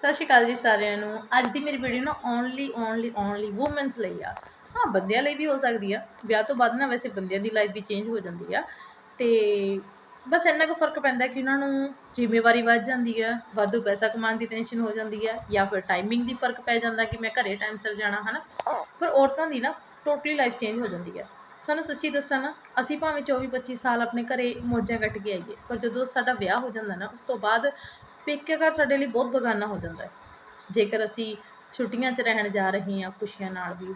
ਸਤਿ ਸ਼੍ਰੀ ਅਕਾਲ ਜੀ ਸਾਰਿਆਂ ਨੂੰ। ਅੱਜ ਦੀ ਮੇਰੀ ਵੀਡੀਓ ਨਾ ਓਨਲੀ ਓਨਲੀ ਓਨਲੀ ਔਮਨਸ ਲਈ ਆ। ਹਾਂ, ਬੰਦਿਆਂ ਲਈ ਵੀ ਹੋ ਸਕਦੀ ਆ। ਵਿਆਹ ਤੋਂ ਬਾਅਦ ਨਾ ਵੈਸੇ ਬੰਦਿਆਂ ਦੀ ਲਾਈਫ ਵੀ ਚੇਂਜ ਹੋ ਜਾਂਦੀ ਆ। ਤੇ ਬਸ ਇੰਨਾ ਕੁ ਫ਼ਰਕ ਪੈਂਦਾ ਕਿ ਉਹਨਾਂ ਨੂੰ ਜ਼ਿੰਮੇਵਾਰੀ ਵੱਧ ਜਾਂਦੀ ਆ, ਵਾਧੂ ਪੈਸਾ ਕਮਾਉਣ ਦੀ ਟੈਨਸ਼ਨ ਹੋ ਜਾਂਦੀ ਆ, ਜਾਂ ਫਿਰ ਟਾਈਮਿੰਗ ਦੀ ਫ਼ਰਕ ਪੈ ਜਾਂਦਾ ਕਿ ਮੈਂ ਘਰੇ ਟਾਈਮ ਸਿਰ ਜਾਣਾ, ਹਨਾ? ਪਰ ਔਰਤਾਂ ਦੀ ਨਾ ਟੋਟਲੀ ਲਾਈਫ ਚੇਂਜ ਹੋ ਜਾਂਦੀ ਆ। ਤੁਹਾਨੂੰ ਸੱਚੀ ਦੱਸਾਂ ਨਾ, ਅਸੀਂ ਭਾਵੇਂ 24 25 ਸਾਲ ਆਪਣੇ ਘਰੇ ਮੌਜਾਂ ਕੱਟ ਕੇ ਆਈਏ, ਪਰ ਜਦੋਂ ਸਾਡਾ ਵਿਆਹ ਹੋ ਜਾਂਦਾ ਨਾ, ਉਸ ਤੋਂ ਬਾਅਦ ਪੇਕੇ ਘਰ ਸਾਡੇ ਲਈ ਬਹੁਤ ਬਗਾਨਾ ਹੋ ਜਾਂਦਾ ਹੈ। ਜੇਕਰ ਅਸੀਂ ਛੁੱਟੀਆਂ 'ਚ ਰਹਿਣ ਜਾ ਰਹੇ ਹਾਂ ਖੁਸ਼ੀਆਂ ਨਾਲ ਵੀ,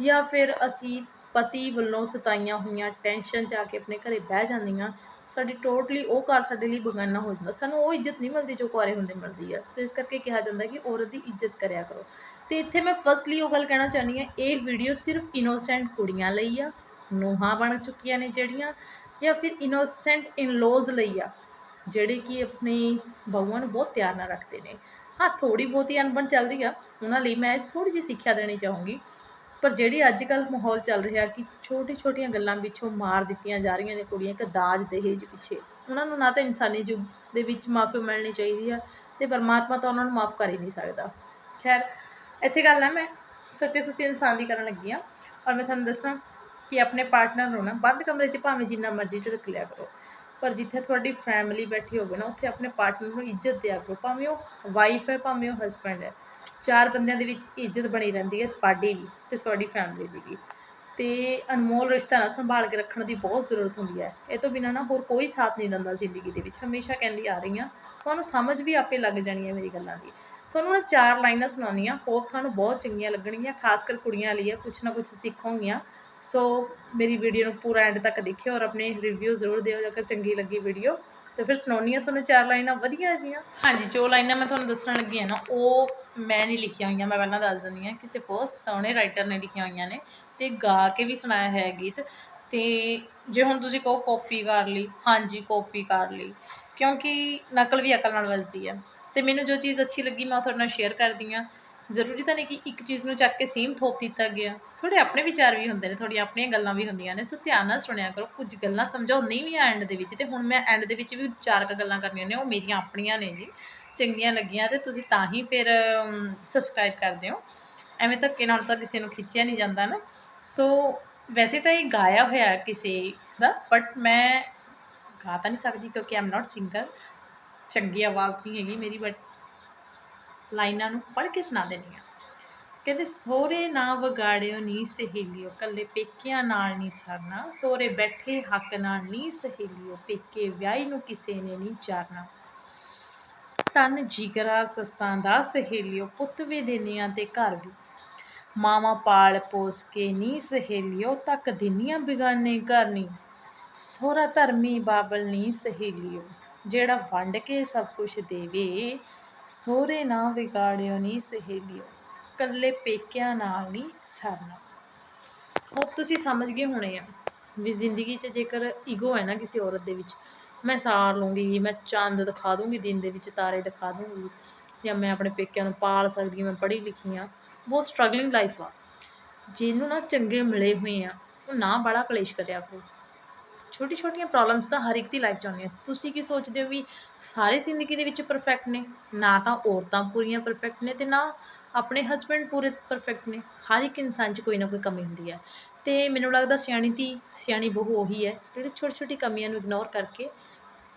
ਜਾਂ ਫਿਰ ਅਸੀਂ ਪਤੀ ਵੱਲੋਂ ਸਤਾਈਆਂ ਹੋਈਆਂ ਟੈਨਸ਼ਨ 'ਚ ਆ ਕੇ ਆਪਣੇ ਘਰੇ ਬਹਿ ਜਾਂਦੀਆਂ ਸਾਡੀ ਟੋਟਲੀ ਉਹ ਘਰ ਸਾਡੇ ਲਈ ਬਗਾਨਾ ਹੋ ਜਾਂਦਾ, ਸਾਨੂੰ ਉਹ ਇੱਜ਼ਤ ਨਹੀਂ ਮਿਲਦੀ ਜੋ ਕੁਆਰੇ ਹੁੰਦੇ ਮਿਲਦੀ ਆ। ਸੋ ਇਸ ਕਰਕੇ ਕਿਹਾ ਜਾਂਦਾ ਕਿ ਔਰਤ ਦੀ ਇੱਜ਼ਤ ਕਰਿਆ ਕਰੋ। ਤੇ ਇੱਥੇ ਮੈਂ ਫਸਟਲੀ ਉਹ ਗੱਲ ਕਹਿਣਾ ਚਾਹੁੰਦੀ ਹਾਂ, ਇਹ ਵੀਡੀਓ ਸਿਰਫ ਇਨੋਸੈਂਟ ਕੁੜੀਆਂ ਲਈ ਆ, ਨੂੰਹਾਂ ਬਣ ਚੁੱਕੀਆਂ ਨੇ ਜਿਹੜੀਆਂ, ਜਾਂ ਫਿਰ ਇਨੋਸੈਂਟ ਇਨ-ਲੋਜ਼ ਲਈ ਆ। ਜਿਹੜੇ ਕਿ ਆਪਣੀ ਬਹੂਆਂ ਨੂੰ ਬਹੁਤ ਪਿਆਰ ਨਾਲ ਰੱਖਦੇ ਨੇ। ਹਾਂ ਥੋੜੀ ਬਹੁਤੀ ਅਣਬਣ ਚੱਲਦੀ ਆ, ਉਹਨਾਂ ਲਈ ਮੈਂ ਥੋੜੀ ਜਿਹੀ ਸਿੱਖਿਆ ਦੇਣੀ ਚਾਹੂੰਗੀ। ਪਰ ਜਿਹੜੀ ਅੱਜ ਕੱਲ੍ਹ ਮਾਹੌਲ ਚੱਲ ਰਿਹਾ ਕਿ ਛੋਟੀ ਛੋਟੀਆਂ ਗੱਲਾਂ ਪਿੱਛੋਂ ਮਾਰ ਦਿੱਤੀਆਂ ਜਾ ਰਹੀਆਂ ਨੇ ਕੁੜੀਆਂ, ਇੱਕ ਦਾਜ ਦਹੇਜ ਪਿੱਛੇ, ਉਹਨਾਂ ਨੂੰ ਨਾ ਤਾਂ ਇਨਸਾਨੀ ਯੁੱਗ ਦੇ ਵਿੱਚ ਮਾਫੀ ਮਿਲਣੀ ਚਾਹੀਦੀ ਆ ਤੇ ਪਰਮਾਤਮਾ ਤਾਂ ਉਹਨਾਂ ਨੂੰ ਮਾਫ ਕਰ ਹੀ ਨਹੀਂ ਸਕਦਾ। ਖੈਰ, ਇੱਥੇ ਗੱਲ ਹੈ ਮੈਂ ਸੱਚੇ ਸੁੱਚੇ ਇਨਸਾਨ ਦੀ ਕਰਨ ਲੱਗੀ ਆ ਔਰ ਮੈਂ ਤੁਹਾਨੂੰ ਦੱਸਾਂ ਕਿ ਆਪਣੇ ਪਾਰਟਨਰ ਨੂੰ ਨਾ ਬੰਦ ਕਮਰੇ 'ਚ ਭਾਵੇਂ ਜਿੰਨਾ ਮਰਜ਼ੀ ਝੜਕ ਲਿਆ ਕਰੋ। ਪਰ ਜਿੱਥੇ ਤੁਹਾਡੀ ਫੈਮਿਲੀ ਬੈਠੀ ਹੋਵੇ ਨਾ, ਉੱਥੇ ਆਪਣੇ ਪਾਰਟਨਰ ਨੂੰ ਇੱਜ਼ਤ ਦਿਆ ਕਰੋ, ਭਾਵੇਂ ਉਹ ਵਾਈਫ ਹੈ, ਭਾਵੇਂ ਉਹ ਹਸਬੈਂਡ ਹੈ। ਚਾਰ ਬੰਦਿਆਂ ਦੇ ਵਿੱਚ ਇੱਜ਼ਤ ਬਣੀ ਰਹਿੰਦੀ ਹੈ ਤੁਹਾਡੀ ਵੀ ਤੇ ਤੁਹਾਡੀ ਫੈਮਿਲੀ ਦੀ ਵੀ। ਤੇ ਅਨਮੋਲ ਰਿਸ਼ਤਾ ਨਾ ਸੰਭਾਲ ਕੇ ਰੱਖਣ ਦੀ ਬਹੁਤ ਜ਼ਰੂਰਤ ਹੁੰਦੀ ਹੈ। ਇਹ ਤੋਂ ਬਿਨਾਂ ਨਾ ਹੋਰ ਕੋਈ ਸਾਥ ਨਹੀਂ ਦਿੰਦਾ ਜ਼ਿੰਦਗੀ ਦੇ ਵਿੱਚ। ਹਮੇਸ਼ਾ ਕਹਿੰਦੀ ਆ ਰਹੀ ਹਾਂ, ਤੁਹਾਨੂੰ ਸਮਝ ਵੀ ਆਪੇ ਲੱਗ ਜਾਣੀ ਹੈ ਮੇਰੀ ਗੱਲਾਂ ਦੀ। ਤੁਹਾਨੂੰ ਨਾ ਚਾਰ ਲਾਈਨਾਂ ਸੁਣਾਉਂਦੀਆਂ ਹੋਪ ਤੁਹਾਨੂੰ ਬਹੁਤ ਚੰਗੀਆਂ ਲੱਗਣਗੀਆਂ, ਖਾਸ ਕਰ ਕੁੜੀਆਂ ਲਈ ਆ ਕੁਛ ਨਾ ਕੁਛ ਸਿੱਖੋਗੀਆਂ। ਸੋ ਮੇਰੀ ਵੀਡੀਓ ਨੂੰ ਪੂਰਾ ਐਂਡ ਤੱਕ ਦੇਖਿਓ ਔਰ ਆਪਣੇ ਰਿਵਿਊ ਜ਼ਰੂਰ ਦਿਓ ਜੇਕਰ ਚੰਗੀ ਲੱਗੀ ਵੀਡੀਓ ਤੇ ਫਿਰ ਸੁਣਾਉਣੀ ਆ ਤੁਹਾਨੂੰ ਚਾਰ ਲਾਈਨਾਂ ਵਧੀਆ ਜੀਆਂ ਹਾਂਜੀ, ਜੋ ਲਾਈਨਾਂ ਮੈਂ ਤੁਹਾਨੂੰ ਦੱਸਣ ਲੱਗੀ ਆ ਨਾ, ਉਹ ਮੈਂ ਨਹੀਂ ਲਿਖੀਆਂ ਹੋਈਆਂ, ਮੈਂ ਪਹਿਲਾਂ ਦੱਸ ਦਿੰਦੀ ਆ ਕਿਸੇ ਬਹੁਤ ਸੋਹਣੇ ਰਾਈਟਰ ਨੇ ਲਿਖੀਆਂ ਹੋਈਆਂ ਨੇ ਤੇ ਗਾ ਕੇ ਵੀ ਸੁਣਾਇਆ ਹੈ ਗੀਤ। ਤੇ ਜੇ ਹੁਣ ਤੁਸੀਂ ਕਹੋ ਕਾਪੀ ਕਰ ਲਈ, ਹਾਂਜੀ ਕਾਪੀ ਕਰ ਲਈ, ਕਿਉਂਕਿ ਨਕਲ ਵੀ ਅਕਲ ਨਾਲ ਵੱਜਦੀ ਹੈ। ਤੇ ਮੈਨੂੰ ਜੋ ਚੀਜ਼ ਅੱਛੀ ਲੱਗੀ ਮੈਂ ਉਹ ਤੁਹਾਡੇ ਨਾਲ ਸ਼ੇਅਰ ਕਰਦੀ ਆ ਜ਼ਰੂਰੀ ਤਾਂ ਨਹੀਂ ਕਿ ਇੱਕ ਚੀਜ਼ ਨੂੰ ਚੱਕ ਕੇ ਸੇਮ ਥੋਪ ਦਿੱਤਾ ਗਿਆ। ਥੋੜੇ ਆਪਣੇ ਵਿਚਾਰ ਵੀ ਹੁੰਦੇ ਨੇ ਥੋੜੀਆਂ ਆਪਣੀਆਂ ਗੱਲਾਂ ਵੀ ਹੁੰਦੀਆਂ ਨੇ। ਸੋ ਧਿਆਨ ਨਾਲ ਸੁਣਿਆ ਕਰੋ, ਕੁਝ ਗੱਲਾਂ ਸਮਝਾਉ ਵੀ ਆ ਐਂਡ ਦੇ ਵਿੱਚ। ਤੇ ਹੁਣ ਮੈਂ ਐਂਡ ਦੇ ਵਿੱਚ ਵੀ ਚਾਰ ਕ ਗੱਲਾਂ ਕਰਨੀਆਂ ਨੇ, ਉਹ ਮੇਰੀਆਂ ਆਪਣੀਆਂ ਨੇ ਜੀ। ਚੰਗੀਆਂ ਲੱਗੀਆਂ ਤੇ ਤੁਸੀਂ ਤਾਂ ਹੀ ਫਿਰ ਸਬਸਕ੍ਰਾਈਬ ਕਰਦੇ ਹੋ। ਐਵੇਂ ਧੱਕੇ ਨਾਲ ਤਾਂ ਕਿਸੇ ਨੂੰ ਖਿੱਚਿਆ ਨਹੀਂ ਜਾਂਦਾ ਨਾ। ਸੋ ਵੈਸੇ ਤਾਂ ਇਹ ਗਾਇਆ ਹੋਇਆ ਕਿਸੇ ਦਾ ਬਟ ਮੈਂ ਗਾ ਤਾਂ ਨਹੀਂ ਸਕਦੀ ਕਿਉਂਕਿ ਆਮ ਨਾਟ ਸਿੰਗਰ ਚੰਗੀ ਆਵਾਜ਼ ਨਹੀਂ ਹੈਗੀ ਮੇਰੀ ਬਟ ਲਾਈਨਾਂ ਨੂੰ ਪੜ੍ਹ ਕੇ ਸੁਣਾ ਦੇਣੀ ਆ ਕਹਿੰਦੇ, ਸੋਹਰੇ ਨਾ ਵਿਗਾੜਿਓ ਨੀ ਸਹੇਲਿਓ ਕੱਲੇ ਪੇਕਿਆਂ ਨਾਲ ਨਹੀਂ ਸਰਨਾ, ਸੋਹਰੇ ਬੈਠੇ ਹੱਕ ਨਾਲ ਨਹੀਂ ਸਹੇਲਿਓ, ਪੇਕੇ ਵਿਆਹੀ ਨੂੰ ਕਿਸੇ ਨੇ ਨਹੀਂ ਚਾਰਨਾ। ਤਨ ਜਿਗਰਾ ਸੱਸਾਂ ਦਾ ਸਹੇਲਿਓ, ਪੁੱਤ ਵੀ ਦੇਨੀਆਂ ਤੇ ਘਰ ਵੀ। ਮਾਵਾ ਪਾਲ ਪੋਸ ਕੇ ਨੀ ਸਹੇਲਿਓ, ਤੱਕ ਦਿਨੀਆਂ ਬਿਗਾਨੇ ਘਰ ਨਹੀਂ ਸੋਹਰਾ ਧਰਮੀ ਬਾਬਲ ਨੀ ਸਹੇਲਿਓ, ਜਿਹੜਾ ਵੰਡ ਕੇ ਸਭ ਕੁਝ ਦੇਵੇ ਸੋਹਰੇ ਨਾ ਵਿਗਾੜਿਓ ਨੀ ਸਹੇਲਿਓ, ਕੱਲੇ ਪੇਕਿਆਂ ਨਾਲ ਨਹੀਂ ਸਰਨਾ। ਹੋਪ ਤੁਸੀਂ ਸਮਝ ਗਏ ਹੋਣੇ ਆ ਵੀ ਜ਼ਿੰਦਗੀ 'ਚ ਜੇਕਰ ਈਗੋ ਹੈ ਨਾ ਕਿਸੇ ਔਰਤ ਦੇ ਵਿੱਚ, ਮੈਂ ਸਾਰ ਲੂੰਗੀ, ਮੈਂ ਚੰਦ ਦਿਖਾ ਦੂੰਗੀ, ਦਿਨ ਦੇ ਵਿੱਚ ਤਾਰੇ ਦਿਖਾ ਦੂੰਗੀ, ਜਾਂ ਮੈਂ ਆਪਣੇ ਪੇਕਿਆਂ ਨੂੰ ਪਾਲ ਸਕਦੀ ਹਾਂ, ਮੈਂ ਪੜ੍ਹੀ ਲਿਖੀ ਹਾਂ, ਬਹੁਤ ਸਟਰਗਲਿੰਗ ਲਾਈਫ ਆ। ਜਿਹਨੂੰ ਨਾ ਚੰਗੇ ਮਿਲੇ ਹੋਏ ਆ, ਉਹ ਨਾ ਬੜਾ ਕਲੇਸ਼ ਕਰਿਆ ਕਰੋ। ਛੋਟੀ ਛੋਟੀਆਂ ਪ੍ਰੋਬਲਮਸ ਤਾਂ ਹਰ ਇੱਕ ਦੀ ਲਾਈਫ 'ਚ ਆਉਂਦੀਆਂ। ਤੁਸੀਂ ਕੀ ਸੋਚਦੇ ਹੋ ਵੀ ਸਾਰੇ ਜ਼ਿੰਦਗੀ ਦੇ ਵਿੱਚ ਪਰਫੈਕਟ ਨੇ? ਨਾ ਤਾਂ ਔਰਤਾਂ ਪੂਰੀਆਂ ਪਰਫੈਕਟ ਨੇ ਤੇ ਨਾ ਆਪਣੇ ਹਸਬੈਂਡ ਪੂਰੇ ਪਰਫੈਕਟ ਨੇ। ਹਰ ਇੱਕ ਇਨਸਾਨ 'ਚ ਕੋਈ ਨਾ ਕੋਈ ਕਮੀ ਹੁੰਦੀ ਹੈ। ਤੇ ਮੈਨੂੰ ਲੱਗਦਾ ਸਿਆਣੀ ਦੀ ਸਿਆਣੀ ਬਹੂ ਉਹੀ ਹੈ, ਜਿਹੜੀ ਛੋਟੀ ਛੋਟੀ ਕਮੀਆਂ ਨੂੰ ਇਗਨੋਰ ਕਰਕੇ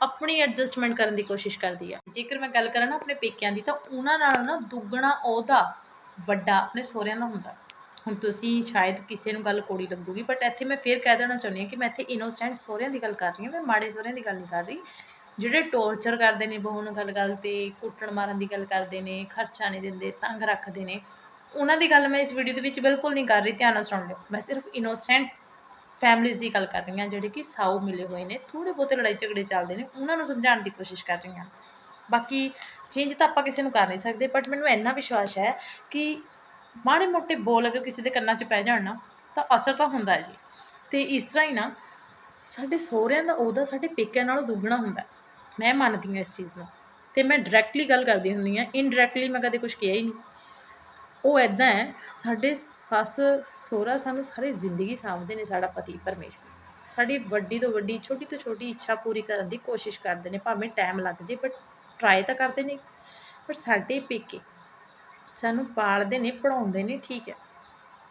ਆਪਣੀ ਐਡਜਸਟਮੈਂਟ ਕਰਨ ਦੀ ਕੋਸ਼ਿਸ਼ ਕਰਦੀ ਹੈ ਜੇਕਰ ਮੈਂ ਗੱਲ ਕਰਾਂ ਨਾ ਆਪਣੇ ਪੇਕਿਆਂ ਦੀ, ਤਾਂ ਉਹਨਾਂ ਨਾਲੋਂ ਨਾ ਦੁੱਗਣਾ ਉਹਦਾ ਵੱਡਾ ਆਪਣੇ ਸਹੁਰਿਆਂ ਦਾ ਹੁੰਦਾ। ਹੁਣ ਤੁਸੀਂ ਸ਼ਾਇਦ ਕਿਸੇ ਨੂੰ ਗੱਲ ਕੋੜੀ ਲੱਗੂਗੀ ਬਟ ਇੱਥੇ ਮੈਂ ਫੇਰ ਕਹਿ ਦੇਣਾ ਚਾਹੁੰਦੀ ਹਾਂ ਕਿ ਮੈਂ ਇੱਥੇ ਇਨੋਸੈਂਟ ਸਹੁਰਿਆਂ ਦੀ ਗੱਲ ਕਰ ਰਹੀ ਹਾਂ, ਮੈਂ ਮਾੜੇ ਸਹੁਰਿਆਂ ਦੀ ਗੱਲ ਨਹੀਂ ਕਰ ਰਹੀ। ਜਿਹੜੇ ਟੌਰਚਰ ਕਰਦੇ ਨੇ ਬਹੂ ਨੂੰ ਗੱਲ ਗੱਲ ਤੇ, ਕੁੱਟਣ ਮਾਰਨ ਦੀ ਗੱਲ ਕਰਦੇ ਨੇ, ਖਰਚਾ ਨਹੀਂ ਦਿੰਦੇ, ਤੰਗ ਰੱਖਦੇ ਨੇ, ਉਹਨਾਂ ਦੀ ਗੱਲ ਮੈਂ ਇਸ ਵੀਡੀਓ ਦੇ ਵਿੱਚ ਬਿਲਕੁਲ ਨਹੀਂ ਕਰ ਰਹੀ, ਧਿਆਨ ਨਾਲ ਸੁਣ ਲਿਓ। ਮੈਂ ਸਿਰਫ ਇਨੋਸੈਂਟ ਫੈਮਲੀਜ਼ ਦੀ ਗੱਲ ਕਰ ਰਹੀ ਹਾਂ, ਜਿਹੜੇ ਕਿ ਸਾਊ ਮਿਲੇ ਹੋਏ ਨੇ ਥੋੜੇ ਬਹੁਤੇ ਲੜਾਈ ਝਗੜੇ ਚੱਲਦੇ ਨੇ, ਉਹਨਾਂ ਨੂੰ ਸਮਝਾਉਣ ਦੀ ਕੋਸ਼ਿਸ਼ ਕਰ ਰਹੀ ਹਾਂ। ਬਾਕੀ ਚੇਂਜ ਤਾਂ ਆਪਾਂ ਕਿਸੇ ਨੂੰ ਕਰ ਨਹੀਂ ਸਕਦੇ ਬਟ ਮੈਨੂੰ ਇੰਨਾ ਵਿਸ਼ਵਾਸ ਹੈ ਕਿ ਮਾੜੇ ਮੋਟੇ ਬੋਲ ਅਗਰ ਕਿਸੇ ਦੇ ਕੰਨਾਂ 'ਚ ਪੈ ਜਾਣ ਨਾ, ਤਾਂ ਅਸਰ ਤਾਂ ਹੁੰਦਾ ਹੈ ਜੀ। ਤੇ ਇਸ ਤਰ੍ਹਾਂ ਹੀ ਨਾ, ਸਾਡੇ ਸਹੁਰਿਆਂ ਦਾ ਉਹਦਾ ਸਾਡੇ ਪੇਕਿਆਂ ਨਾਲੋਂ ਦੁੱਗਣਾ ਹੁੰਦਾ ਮੈਂ ਮੰਨਦੀ ਹਾਂ ਇਸ ਚੀਜ਼ ਨੂੰ। ਤੇ ਮੈਂ ਡਾਇਰੈਕਟਲੀ ਗੱਲ ਕਰਦੀ ਹੁੰਦੀ ਹਾਂ ਇਨਡਾਇਰੈਕਟਲੀ ਮੈਂ ਕਦੇ ਕੁਝ ਕਿਹਾ ਹੀ ਨਹੀਂ। ਉਹ ਐਦਾਂ ਹੈ, ਸਾਡੇ ਸੱਸ ਸਹੁਰਾ ਸਾਨੂੰ ਸਾਰੀ ਜ਼ਿੰਦਗੀ ਸਾਂਭਦੇ ਨੇ ਸਾਡਾ ਪਤੀ ਪਰਮੇਸ਼ਵਰ। ਸਾਡੀ ਵੱਡੀ ਤੋਂ ਵੱਡੀ, ਛੋਟੀ ਤੋਂ ਛੋਟੀ ਇੱਛਾ ਪੂਰੀ ਕਰਨ ਦੀ ਕੋਸ਼ਿਸ਼ ਕਰਦੇ ਨੇ, ਭਾਵੇਂ ਟਾਈਮ ਲੱਗ ਜੇ ਬਟ ਟਰਾਈ ਤਾਂ ਕਰਦੇ ਨੇ। ਪਰ ਸਾਡੇ ਪੇਕੇ ਸਾਨੂੰ ਪਾਲਦੇ ਨੇ ਪੜਾਉਂਦੇ ਨੇ, ਠੀਕ ਹੈ।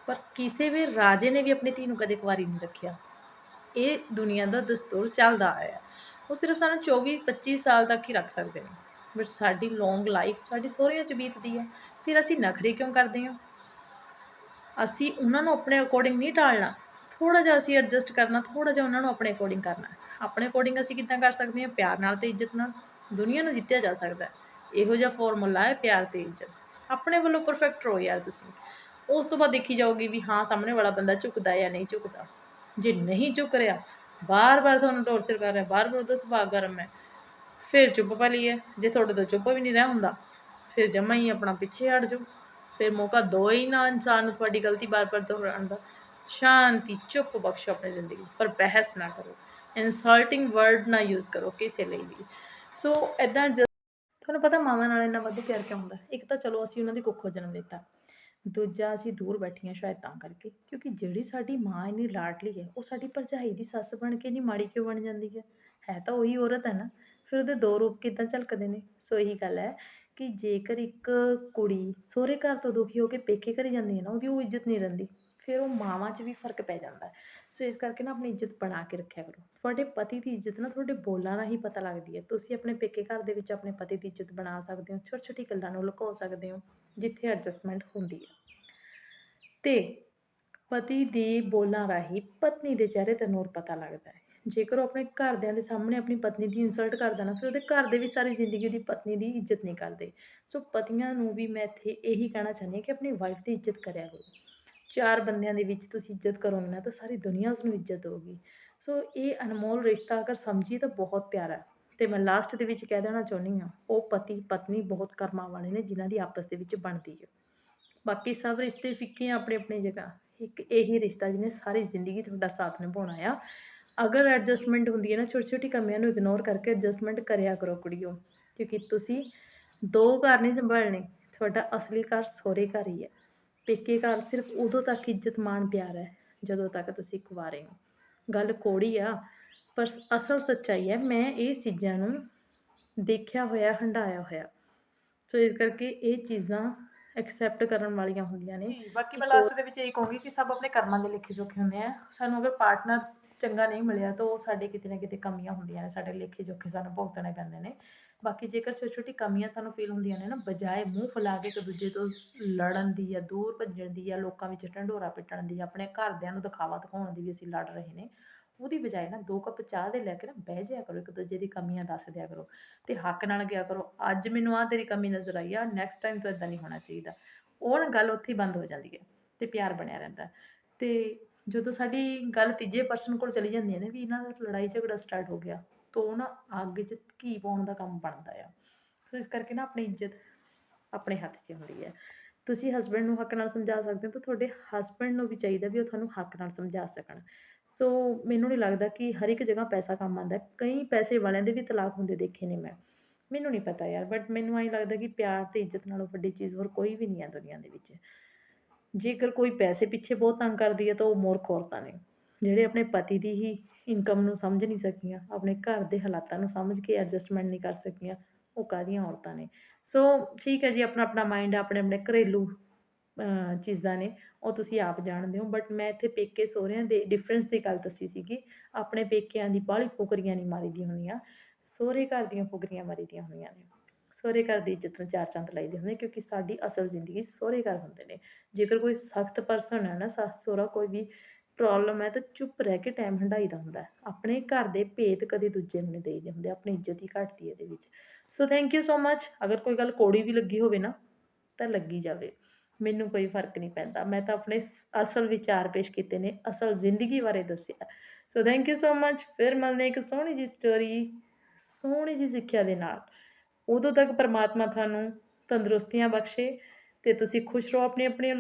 ਪਰ ਕਿਸੇ ਵੀ ਰਾਜੇ ਨੇ ਵੀ ਆਪਣੀ ਧੀ ਨੂੰ ਕਦੇ ਕੁਆਰੀ ਨਹੀਂ ਰੱਖਿਆ। ਇਹ ਦੁਨੀਆ ਦਾ ਦਸਤੂਰ ਚੱਲਦਾ ਆਇਆ ਉਹ ਸਿਰਫ ਸਾਨੂੰ 24 25 ਸਾਲ ਤੱਕ ਹੀ ਰੱਖ ਸਕਦੇ ਨੇ। ਬਟ ਸਾਡੀ ਲੌਂਗ ਲਾਈਫ ਸਾਡੀ ਸਹੁਰਿਆਂ ਚ ਬੀਤਦੀ ਹੈ। ਫਿਰ ਅਸੀਂ ਨਖਰੇ ਕਿਉਂ ਕਰਦੇ ਹਾਂ? ਅਸੀਂ ਉਹਨਾਂ ਨੂੰ ਆਪਣੇ ਅਕੋਰਡਿੰਗ ਨਹੀਂ ਢਾਲਣਾ ਥੋੜਾ ਜਿਹਾ ਅਸੀਂ ਐਡਜਸਟ ਕਰਨਾ ਥੋੜਾ ਜਿਹਾ ਉਹਨਾਂ ਨੂੰ ਆਪਣੇ ਅਕੋਰਡਿੰਗ ਕਰਨਾ। ਆਪਣੇ ਅਕੋਰਡਿੰਗ ਅਸੀਂ ਕਿੱਦਾਂ ਕਰ ਸਕਦੇ ਹਾਂ? ਪਿਆਰ ਨਾਲ ਤੇ ਇੱਜ਼ਤ ਨਾਲ। ਦੁਨੀਆ ਨੂੰ ਜਿੱਤਿਆ ਜਾ ਸਕਦਾ ਇਹੋ ਜਿਹਾ ਫਾਰਮੂਲਾ ਹੈ ਪਿਆਰ ਤੇ ਇੱਜ਼ਤ। ਆਪਣੇ ਵੱਲੋਂ ਪਰਫੈਕਟ ਰਹੋ ਯਾਰ ਤੁਸੀਂ। ਉਸ ਤੋਂ ਬਾਅਦ ਦੇਖੀ ਜਾਓਗੀ ਵੀ ਹਾਂ, ਸਾਹਮਣੇ ਵਾਲਾ ਬੰਦਾ ਝੁਕਦਾ ਜਾਂ ਨਹੀਂ ਝੁਕਦਾ। ਜੇ ਨਹੀਂ ਝੁਕ ਰਿਹਾ, ਬਾਰ-ਬਾਰ ਤੁਹਾਨੂੰ ਟੌਰਚਰ ਕਰ ਰਿਹਾ, ਬਾਰ-ਬਾਰ ਉਹਦਾ ਸੁਭਾਅ ਗਰਮ ਹੈ। ਫਿਰ ਚੁੱਪ ਪਾ ਲਈਏ। ਜੇ ਤੁਹਾਡੇ ਤੋਂ ਚੁੱਪ ਵੀ ਨਹੀਂ ਰਹਿ ਹੁੰਦਾ, ਫਿਰ ਜਮਾ ਹੀ ਆਪਣਾ ਪਿੱਛੇ ਹਟ ਜਾਓ। ਫਿਰ ਮੌਕਾ ਦੋ ਹੀ ਨਾ ਇਨਸਾਨ ਨੂੰ ਤੁਹਾਡੀ ਗਲਤੀ ਬਾਰ-ਬਾਰ ਦੁਹਰਾਉਣ ਦਾ। ਸ਼ਾਂਤੀ, ਚੁੱਪ ਬਖਸ਼ੋ ਆਪਣੀ ਜ਼ਿੰਦਗੀ, ਪਰ ਬਹਿਸ ਨਾ ਕਰੋ। ਇਨਸਲਟਿੰਗ ਵਰਡ ਨਾ ਯੂਜ਼ ਕਰੋ ਕਿਸੇ ਲਈ ਵੀ। ਸੋ ਐਦਾਂ ਤੁਹਾਨੂੰ ਪਤਾ ਮਾਵਾਂ ਨਾਲ ਇੰਨਾ ਵੱਧ ਪਿਆਰ ਕਿਉਂ ਹੁੰਦਾ? ਇੱਕ ਤਾਂ ਚਲੋ ਅਸੀਂ ਉਹਨਾਂ ਦੀ ਕੁੱਖੋਂ ਜਨਮ ਲਿੱਤਾ ਦੂਜਾ ਅਸੀਂ ਦੂਰ ਬੈਠੀਆਂ ਸ਼ਾਇਦ ਤਾਂ ਕਰਕੇ, ਕਿਉਂਕਿ ਜਿਹੜੀ ਸਾਡੀ ਮਾਂ ਇੰਨੀ ਲਾਡਲੀ ਹੈ, ਉਹ ਸਾਡੀ ਭਰਜਾਈ ਦੀ ਸੱਸ ਬਣ ਕੇ ਇੰਨੀ ਮਾੜੀ ਕਿਉਂ ਬਣ ਜਾਂਦੀ ਹੈ? ਹੈ ਤਾਂ ਉਹੀ ਔਰਤ ਹੈ ਨਾ, ਫਿਰ ਉਹਦੇ ਦੋ ਰੂਪ ਕਿੱਦਾਂ ਝਲਕਦੇ ਨੇ? ਸੋ ਇਹੀ ਗੱਲ ਹੈ ਕਿ ਜੇਕਰ ਇੱਕ ਕੁੜੀ ਸਹੁਰੇ ਘਰ ਤੋਂ ਦੁਖੀ ਹੋ ਕੇ ਪੇਕੇ ਘਰੇ ਜਾਂਦੀ ਹੈ ਨਾ, ਉਹਦੀ ਉਹ ਇੱਜ਼ਤ ਨਹੀਂ ਰਹਿੰਦੀ। ਫਿਰ ਉਹ ਮਾਵਾਂ 'ਚ ਵੀ ਫ਼ਰਕ ਪੈ ਜਾਂਦਾ ਸੋ ਇਸ ਕਰਕੇ ਨਾ ਆਪਣੀ ਇੱਜ਼ਤ ਬਣਾ ਕੇ ਰੱਖਿਆ ਕਰੋ। ਤੁਹਾਡੇ ਪਤੀ ਦੀ ਇੱਜ਼ਤ ਨਾ ਤੁਹਾਡੇ ਬੋਲਾਂ ਰਾਹੀਂ ਪਤਾ ਲੱਗਦੀ ਹੈ। ਤੁਸੀਂ ਆਪਣੇ ਪੇਕੇ ਘਰ ਦੇ ਵਿੱਚ ਆਪਣੇ ਪਤੀ ਦੀ ਇੱਜ਼ਤ ਬਣਾ ਸਕਦੇ ਹੋ ਛੋਟੀ ਛੋਟੀ ਗੱਲਾਂ ਨੂੰ ਲੁਕੋ ਸਕਦੇ ਹੋ, ਜਿੱਥੇ ਐਡਜਸਟਮੈਂਟ ਹੁੰਦੀ ਹੈ। ਤੇ ਪਤੀ ਦੀ ਬੋਲਾਂ ਰਾਹੀਂ ਪਤਨੀ ਦੇ ਚਿਹਰੇ ਤੇ ਨੂਰ ਪਤਾ ਲੱਗਦਾ ਹੈ। ਜੇਕਰ ਉਹ ਆਪਣੇ ਘਰਦਿਆਂ ਦੇ ਸਾਹਮਣੇ ਆਪਣੀ ਪਤਨੀ ਦੀ ਇਨਸਲਟ ਕਰਦਾ ਨਾ ਫਿਰ ਉਹਦੇ ਘਰ ਦੇ ਵੀ ਸਾਰੀ ਜ਼ਿੰਦਗੀ ਉਹਦੀ ਪਤਨੀ ਦੀ ਇੱਜ਼ਤ ਨਹੀਂ ਕਰਦੇ। ਸੋ ਪਤੀਆਂ ਨੂੰ ਵੀ ਮੈਂ ਇੱਥੇ ਇਹੀ ਕਹਿਣਾ ਚਾਹੁੰਦੀ ਹਾਂ ਕਿ ਆਪਣੀ ਵਾਈਫ ਦੀ ਇੱਜ਼ਤ ਕਰਿਆ ਕਰੋ। ਚਾਰ ਬੰਦਿਆਂ ਦੇ ਵਿੱਚ ਤੁਸੀਂ ਇੱਜ਼ਤ ਕਰੋਗੇ ਨਾ ਤਾਂ ਸਾਰੀ ਦੁਨੀਆ ਉਸਨੂੰ ਇੱਜ਼ਤ ਦੇਊਗੀ ਸੋ ਇਹ ਅਨਮੋਲ ਰਿਸ਼ਤਾ ਅਗਰ ਸਮਝੀਏ ਤਾਂ ਬਹੁਤ ਪਿਆਰਾ ਅਤੇ ਮੈਂ ਲਾਸਟ ਦੇ ਵਿੱਚ ਕਹਿ ਦੇਣਾ ਚਾਹੁੰਦੀ ਹਾਂ, ਉਹ ਪਤੀ, ਪਤਨੀ ਬਹੁਤ ਕਰਮਾਂ ਵਾਲੇ ਨੇ ਜਿਨ੍ਹਾਂ ਦੀ ਆਪਸ ਦੇ ਵਿੱਚ ਬਣਦੀ ਹੈ। ਬਾਕੀ ਸਭ ਰਿਸ਼ਤੇ ਫਿੱਕੇ ਆ ਆਪਣੀ ਆਪਣੀ ਜਗ੍ਹਾ। ਇੱਕ ਇਹੀ ਰਿਸ਼ਤਾ ਜਿਹਨੇ ਸਾਰੀ ਜ਼ਿੰਦਗੀ ਤੁਹਾਡਾ ਸਾਥ ਨਿਭਾਉਣਾ ਆ। ਅਗਰ ਐਡਜਸਟਮੈਂਟ ਹੁੰਦੀ ਹੈ ਨਾ, ਛੋਟੀ ਛੋਟੀ ਕਮੀਆਂ ਨੂੰ ਇਗਨੋਰ ਕਰਕੇ ਐਡਜਸਟਮੈਂਟ ਕਰਿਆ ਕਰੋ ਕੁੜੀਓ। ਕਿਉਂਕਿ ਤੁਸੀਂ ਦੋ ਘਰ ਨਹੀਂ ਸੰਭਾਲਣੇ, ਤੁਹਾਡਾ ਅਸਲੀ ਘਰ ਸਹੁਰੇ ਘਰ ਹੀ ਹੈ। ਪੇਕੇ ਘਰ ਸਿਰਫ ਉਦੋਂ ਤੱਕ ਇੱਜ਼ਤ ਮਾਣ ਪਿਆਰ ਹੈ ਜਦੋਂ ਤੱਕ ਤੁਸੀਂ ਕੁਆਰੇ ਹੋ। ਗੱਲ ਕੋੜੀ ਆ ਪਰ ਅਸਲ ਸੱਚਾਈ ਹੈ ਮੈਂ ਇਹ ਚੀਜ਼ਾਂ ਨੂੰ ਦੇਖਿਆ ਹੋਇਆ ਹੰਡਾਇਆ ਹੋਇਆ। ਸੋ ਇਸ ਕਰਕੇ ਇਹ ਚੀਜ਼ਾਂ ਐਕਸੈਪਟ ਕਰਨ ਵਾਲੀਆਂ ਹੁੰਦੀਆਂ ਨੇ ਬਾਕੀ ਮੈਂ ਲਾਸਟ ਦੇ ਵਿੱਚ ਇਹ ਕਹੂੰਗੀ ਕਿ ਸਭ ਆਪਣੇ ਕਰਮਾਂ ਦੇ ਲਿਖੇ ਜੋਖੇ ਹੁੰਦੇ ਆ। ਸਾਨੂੰ ਅਗਰ ਪਾਰਟਨਰ ਚੰਗਾ ਨਹੀਂ ਮਿਲਿਆ ਤਾਂ ਉਹ ਸਾਡੇ ਕਿਤੇ ਨਾ ਕਿਤੇ ਕਮੀਆਂ ਹੁੰਦੀਆਂ ਨੇ ਸਾਡੇ ਲੇਖੇ ਜੋਖੇ ਸਾਨੂੰ ਭੁਗਤਣੇ ਪੈਂਦੇ ਨੇ। ਬਾਕੀ ਜੇਕਰ ਛੋਟੀ ਛੋਟੀ ਕਮੀਆਂ ਸਾਨੂੰ ਫੀਲ ਹੁੰਦੀਆਂ ਨੇ ਨਾ, ਬਜਾਏ ਮੂੰਹ ਫੁਲਾ ਕੇ ਇੱਕ ਦੂਜੇ ਤੋਂ ਲੜਨ ਦੀ ਜਾਂ ਦੂਰ ਭੱਜਣ ਦੀ ਜਾਂ ਲੋਕਾਂ ਵਿੱਚ ਢੰਡੋਰਾ ਪਿੱਟਣ ਦੀ ਆਪਣੇ ਘਰਦਿਆਂ ਨੂੰ ਦਿਖਾਵਾ ਦਿਖਾਉਣ ਦੀ ਵੀ ਅਸੀਂ ਲੜ ਰਹੇ ਨੇ, ਉਹਦੀ ਬਜਾਏ ਨਾ ਦੋ ਕੱਪ ਚਾਹ ਦੇ ਲੈ ਕੇ ਨਾ ਬਹਿ ਜਾਇਆ ਕਰੋ, ਇੱਕ ਦੂਜੇ ਦੀ ਕਮੀਆਂ ਦੱਸ ਦਿਆ ਕਰੋ ਤੇ ਹੱਕ ਨਾਲ ਗਿਆ ਕਰੋ, ਅੱਜ ਮੈਨੂੰ ਆ ਤੇਰੀ ਕਮੀ ਨਜ਼ਰ ਆਈ ਆ ਨੈਕਸਟ ਟਾਈਮ ਤੋਂ ਇਦਾਂ ਨਹੀਂ ਹੋਣਾ ਚਾਹੀਦਾ। ਉਹ ਨਾ ਗੱਲ ਉੱਥੇ ਹੀ ਬੰਦ ਹੋ ਜਾਂਦੀ ਹੈ ਤੇ ਪਿਆਰ ਬਣਿਆ ਰਹਿੰਦਾ ਤੇ ਜਦੋਂ ਸਾਡੀ ਗੱਲ ਤੀਜੇ ਪਰਸਨ ਕੋਲ ਚਲੀ ਜਾਂਦੀ ਹੈ ਨਾ ਵੀ ਇਹਨਾਂ ਦਾ ਲੜਾਈ ਝਗੜਾ ਸਟਾਰਟ ਹੋ ਗਿਆ ਤਾਂ ਨਾ ਅੱਗ 'ਚ ਘੀ ਪਾਉਣ ਦਾ ਕੰਮ ਬਣਦਾ ਆ। ਸੋ ਇਸ ਕਰਕੇ ਨਾ ਆਪਣੀ ਇੱਜ਼ਤ ਆਪਣੇ ਹੱਥ 'ਚ ਹੁੰਦੀ ਹੈ ਤੁਸੀਂ ਹਸਬੈਂਡ ਨੂੰ ਹੱਕ ਨਾਲ ਸਮਝਾ ਸਕਦੇ ਹੋ ਤਾਂ ਤੁਹਾਡੇ ਹਸਬੈਂਡ ਨੂੰ ਵੀ ਚਾਹੀਦਾ ਵੀ ਉਹ ਤੁਹਾਨੂੰ ਹੱਕ ਨਾਲ ਸਮਝਾ ਸਕਣ। ਸੋ ਮੈਨੂੰ ਨਹੀਂ ਲੱਗਦਾ ਕਿ ਹਰ ਇੱਕ ਜਗ੍ਹਾ ਪੈਸਾ ਕੰਮ ਆਉਂਦਾ। ਕਈ ਪੈਸੇ ਵਾਲਿਆਂ ਦੇ ਵੀ ਤਲਾਕ ਹੁੰਦੇ ਦੇਖੇ ਨੇ ਮੈਂ। ਮੈਨੂੰ ਨਹੀਂ ਪਤਾ ਯਾਰ ਬਟ ਮੈਨੂੰ ਐਂ ਲੱਗਦਾ ਕਿ ਪਿਆਰ ਤੇ ਇੱਜ਼ਤ ਨਾਲੋਂ ਵੱਡੀ ਚੀਜ਼ ਹੋਰ ਕੋਈ ਵੀ ਨਹੀਂ ਹੈ ਦੁਨੀਆ ਦੇ ਵਿੱਚ। ਜੇਕਰ ਕੋਈ ਪੈਸੇ ਪਿੱਛੇ ਬਹੁਤ ਤੰਗ ਕਰਦੀ ਹੈ ਤਾਂ ਉਹ ਮੂਰਖ ਔਰਤਾਂ ਨੇ। ਜਿਹੜੇ ਆਪਣੇ ਪਤੀ ਦੀ ਹੀ ਇਨਕਮ ਨੂੰ ਸਮਝ ਨਹੀਂ ਸਕੀਆਂ ਆਪਣੇ ਘਰ ਦੇ ਹਾਲਾਤਾਂ ਨੂੰ ਸਮਝ ਕੇ ਐਡਜਸਟਮੈਂਟ ਨਹੀਂ ਕਰ ਸਕੀਆਂ ਉਹ ਕਾਹਦੀਆਂ ਔਰਤਾਂ ਨੇ। ਸੋ ਠੀਕ ਹੈ ਜੀ ਆਪਣਾ ਆਪਣਾ ਮਾਈਂਡ ਆਪਣੇ ਆਪਣੇ ਘਰੇਲੂ ਚੀਜ਼ਾਂ ਨੇ ਉਹ ਤੁਸੀਂ ਆਪ ਜਾਣਦੇ ਹੋ ਬਟ ਮੈਂ ਇੱਥੇ ਪੇਕੇ ਸਹੁਰਿਆਂ ਦੇ ਡਿਫਰੈਂਸ ਦੀ ਗੱਲ ਦੱਸੀ ਸੀਗੀ ਆਪਣੇ ਪੇਕਿਆਂ ਦੀ ਬਾਹਲੀ ਫੁਕਰੀਆਂ ਨਹੀਂ ਮਾਰੀ ਦੀਆਂ ਹੁੰਦੀਆਂ ਸਹੁਰੇ ਘਰ ਦੀਆਂ ਫੁਕਰੀਆਂ ਮਾਰੀ ਦੀਆਂ ਹੁੰਦੀਆਂ ਨੇ। ਸਹੁਰੇ ਘਰ ਦੀ ਇੱਜ਼ਤ ਨੂੰ ਚਾਰ ਚੰਦ ਲਾਈਦੇ ਹੁੰਦੇ ਕਿਉਂਕਿ ਸਾਡੀ ਅਸਲ ਜ਼ਿੰਦਗੀ ਸਹੁਰੇ ਘਰ ਹੁੰਦੇ ਨੇ। ਜੇਕਰ ਕੋਈ ਸਖਤ ਪਰਸਨ ਹੈ ਨਾ ਸੱਸ ਸਹੁਰਾ ਕੋਈ ਵੀ ਪ੍ਰੋਬਲਮ ਹੈ ਤਾਂ ਚੁੱਪ ਰਹਿ ਕੇ ਟਾਈਮ ਹੰਢਾਈ ਦਾ ਹੁੰਦਾ ਆਪਣੇ ਘਰ ਦੇ ਭੇਤ ਕਦੇ ਦੂਜੇ ਨੂੰ ਨਹੀਂ ਦੇਈਦੇ ਹੁੰਦੇ, ਆਪਣੀ ਇੱਜ਼ਤ ਹੀ ਘਟਦੀ ਇਹਦੇ ਵਿੱਚ। ਸੋ ਥੈਂਕ ਯੂ ਸੋ ਮੱਚ ਅਗਰ ਕੋਈ ਗੱਲ ਕੋੜੀ ਵੀ ਲੱਗੀ ਹੋਵੇ ਨਾ, ਤਾਂ ਲੱਗੀ ਜਾਵੇ। ਮੈਨੂੰ ਕੋਈ ਫ਼ਰਕ ਨਹੀਂ ਪੈਂਦਾ। ਮੈਂ ਤਾਂ ਆਪਣੇ ਅਸਲ ਵਿਚਾਰ ਪੇਸ਼ ਕੀਤੇ ਨੇ, ਅਸਲ ਜ਼ਿੰਦਗੀ ਬਾਰੇ ਦੱਸਿਆ। ਸੋ ਥੈਂਕ ਯੂ ਸੋ ਮੱਚ ਫਿਰ ਮਿਲਦੇ ਇੱਕ ਸੋਹਣੀ ਜੀ ਸਟੋਰੀ ਸੋਹਣੀ ਜੀ ਸਿੱਖਿਆ ਦੇ ਨਾਲ। ਉਦੋਂ ਤੱਕ ਪਰਮਾਤਮਾ ਤੁਹਾਨੂੰ ਤੰਦਰੁਸਤੀਆਂ ਬਖਸ਼ੇ ਤੇ ਤੁਸੀਂ ਖੁਸ਼ ਰਹੋ ਆਪਣੀ ਆਪਣੀ